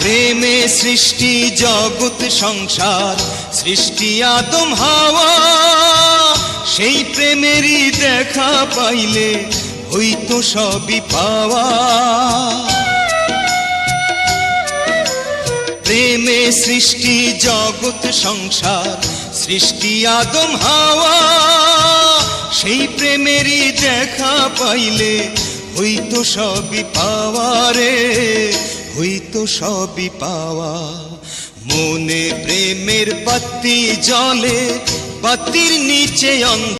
প্রেমে সৃষ্টি, জগৎ সংসার, সৃষ্টি আদম, হাওয়া। সেই প্রেমেরই দেখা পাইলে হইতো সবই পাওয়া। প্রেমে সৃষ্টি, জগৎ সংসার, সৃষ্টি আদম, হাওয়া। সেই প্রেমেরই দেখা পাইলে হইতো সবই পাওয়া রে। হইতো সবই পাওয়া। মনে প্রেমের বাতি জলে বাতির নিচে অন্ধ